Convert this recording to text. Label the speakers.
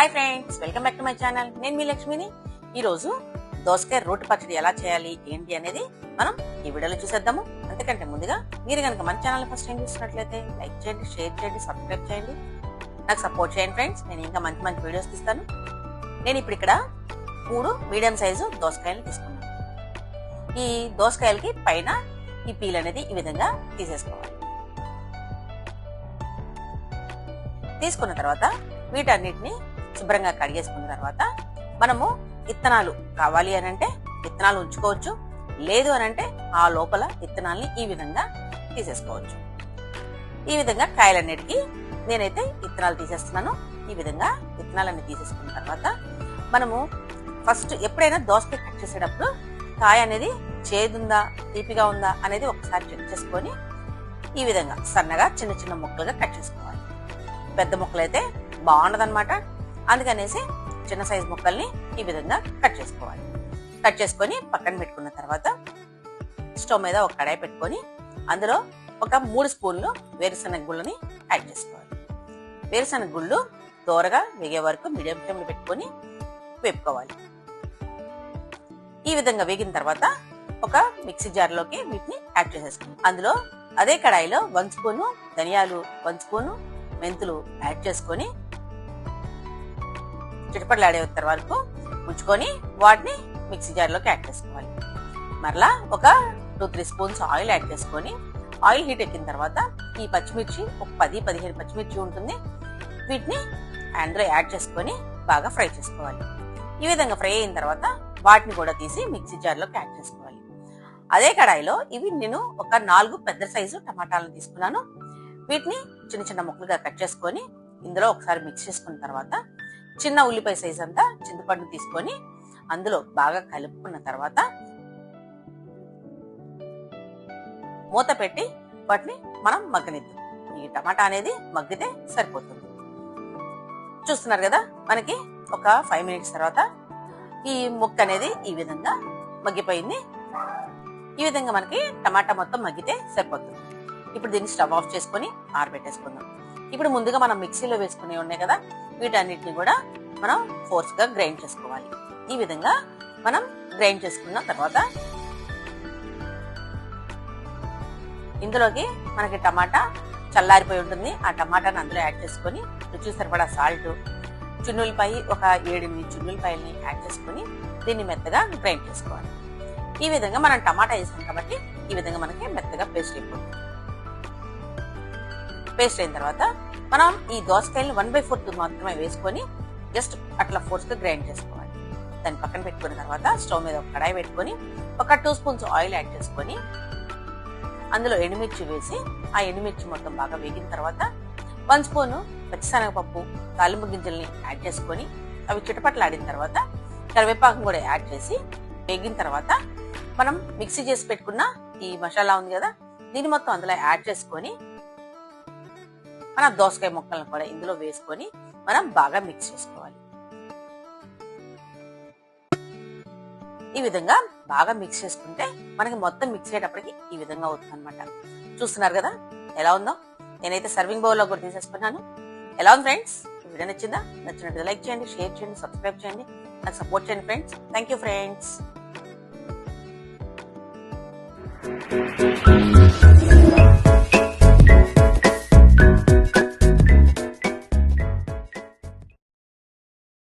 Speaker 1: Hi friends welcome back to my channel నేను మీ లక్ష్మిని. ఈరోజు దోసకాయ రోటి పచ్చడి ఎలా చేయాలి ఏంటి అనేది మనం ఈ వీడియోలో చూసేద్దాము. అంతకంటే ముందుగా మీరు కనుక మన ఛానల్ ఫస్ట్ టైం చూసినట్లయితే లైక్ చేయండి షేర్ చేయండి సబ్స్క్రైబ్ చేయండి. నాకు సపోర్ట్ చేయండి ఫ్రెండ్స్ నేను ఇంకా మంచి మంచి వీడియోస్ తీస్తాను. నేను ఇప్పుడు ఇక్కడ మూడు మీడియం సైజు దోసకాయలు తీసుకున్నాను. ఈ దోసకాయలకి పైన ఈ పీల్ అనేది ఈ విధంగా తీసేసుకోవాలి. తీసుకున్న తర్వాత వీటన్నిటిని శుభ్రంగా కడిగేసుకున్న తర్వాత మనము విత్తనాలు కావాలి అని అంటే విత్తనాలు ఉంచుకోవచ్చు. లేదు అని అంటే ఆ లోపల విత్తనాల్ని ఈ విధంగా తీసేసుకోవచ్చు. ఈ విధంగా కాయలన్నిటికీ నేనైతే విత్తనాలు తీసేస్తున్నాను. ఈ విధంగా విత్తనాలన్నీ తీసేసుకున్న తర్వాత మనము ఫస్ట్ ఎప్పుడైనా దోసకాయ కట్ చేసేటప్పుడు కాయ అనేది చేదుందా తీపిగా ఉందా అనేది ఒకసారి చెక్ చేసుకొని ఈ విధంగా సన్నగా చిన్న చిన్న ముక్కలుగా కట్ చేసుకోవాలి. పెద్ద ముక్కలు అయితే బాగుండదన్నమాట. అందుకనేసి చిన్న సైజు ముక్కల్ని ఈ విధంగా కట్ చేసుకోవాలి. కట్ చేసుకొని పక్కన పెట్టుకున్న తర్వాత స్టవ్ మీద ఒక కడాయి పెట్టుకొని అందులో ఒక మూడు స్పూన్లు వేరుశనగ గుళ్ళని యాడ్ చేసుకోవాలి. వేరుశనగ గుళ్ళు దోరగా వేగే వరకు మీడియం ఫ్లేమ్లో పెట్టుకొని వేపుకోవాలి. ఈ విధంగా వేగిన తర్వాత ఒక మిక్సీ జార్లోకి వీటిని యాడ్ చేసేసుకుంటాం అందులో అదే కడాయిలో వన్ స్పూను ధనియాలు వన్ స్పూను మెంతులు యాడ్ చేసుకొని చిటపట్లాడే వరకు ఉంచుకొని వాటిని మిక్సీ జార్లోకి యాడ్ చేసుకోవాలి. మరలా ఒక two three spoons oil add చేసుకొని ఆయిల్ హీట్ ఎక్కిన తర్వాత ఈ పచ్చిమిర్చి ఒక పది పదిహేను పచ్చిమిర్చి ఉంటుంది. వీటిని అందులో యాడ్ చేసుకొని బాగా ఫ్రై చేసుకోవాలి. ఈ విధంగా ఫ్రై అయిన తర్వాత వాటిని కూడా తీసి మిక్సీ జార్లోకి యాడ్ చేసుకోవాలి. అదే కడాయిలో ఇవి నేను ఒక నాలుగు పెద్ద సైజు టమాటాలను తీసుకున్నాను. వీటిని చిన్న చిన్న ముక్కలుగా కట్ చేసుకొని ఇందులో ఒకసారి మిక్స్ చేసుకున్న తర్వాత చిన్న ఉల్లిపాయ సైజ్ అంతా చింతపండు తీసుకొని అందులో బాగా కలుపుకున్న తర్వాత మూత పెట్టి వాటిని మనం మగ్గనిద్దాం. ఈ టమాటా అనేది మగ్గితే సరిపోతుంది. చూస్తున్నారు కదా మనకి ఒక ఫైవ్ మినిట్స్ తర్వాత ఈ ముక్క అనేది ఈ విధంగా మగ్గిపోయింది. ఈ విధంగా మనకి టమాటా మొత్తం మగ్గితే సరిపోతుంది. ఇప్పుడు దీన్ని స్టవ్ ఆఫ్ చేసుకొని ఆరబెట్టేసుకుందాం. ఇప్పుడు ముందుగా మనం మిక్సీలో వేసుకునే ఉన్నాయి కదా వీటన్నిటిని కూడా మనం ఫోర్స్గా గ్రైండ్ చేసుకోవాలి. ఈ విధంగా మనం గ్రైండ్ చేసుకున్న తర్వాత ఇందులోకి మనకి టమాటా చల్లారిపోయి ఉంటుంది. ఆ టమాటాని అందులో యాడ్ చేసుకొని రుచి సరిపడా సాల్ట్ చున్నులపై ఒక ఏడెనిమిది చున్నులపాయలని యాడ్ చేసుకొని దీన్ని మెత్తగా గ్రైండ్ చేసుకోవాలి. ఈ విధంగా మనం టమాటా వేసాం కాబట్టి ఈ విధంగా మనకి మెత్తగా పేస్ట్ అయిపోతుంది. పేస్ట్ అయిన తర్వాత మనం ఈ దోసకాయలు వన్ బై ఫోర్త్ మాత్రమే వేసుకొని జస్ట్ అట్లా ఫోర్స్గా గ్రైండ్ చేసుకోవాలి. దాన్ని పక్కన పెట్టుకున్న తర్వాత స్టవ్ మీద ఒక కడాయి పెట్టుకొని ఒక టూ స్పూన్స్ ఆయిల్ యాడ్ చేసుకొని అందులో ఎండుమిర్చి వేసి ఆ ఎండుమిర్చి మొత్తం బాగా వేగిన తర్వాత వన్ స్పూన్ పచ్చిశనగపప్పు తాలింపు గింజల్ని యాడ్ చేసుకొని అవి చిటపట్లాడిన తర్వాత కరివేపాకు కూడా యాడ్ చేసి వేగిన తర్వాత మనం మిక్సీ చేసి పెట్టుకున్న ఈ మసాలా ఉంది కదా దీన్ని మొత్తం అందులో యాడ్ చేసుకొని మన దోసకాయ ముక్కలను కూడా ఇందులో వేసుకొని మనం బాగా మిక్స్ చేసుకోవాలి. ఈ విధంగా బాగా మిక్స్ చేసుకుంటే మనకి మొత్తం మిక్స్ అయ్యేటప్పటికి ఈ విధంగా అవుతుంది అనమాట చూస్తున్నారు కదా? ఎలా ఉందో? నేనైతే సర్వింగ్ బౌల్లో కూడా తీసేసుకున్నాను. ఎలా ఉంది ఫ్రెండ్స్ వీడియో నచ్చిందా? నచ్చినట్టు లైక్ చేయండి షేర్ చేయండి సబ్స్క్రైబ్ చేయండి. నాకు సపోర్ట్ చేయండి ఫ్రెండ్స్ థ్యాంక్ యూ ఫ్రెండ్స్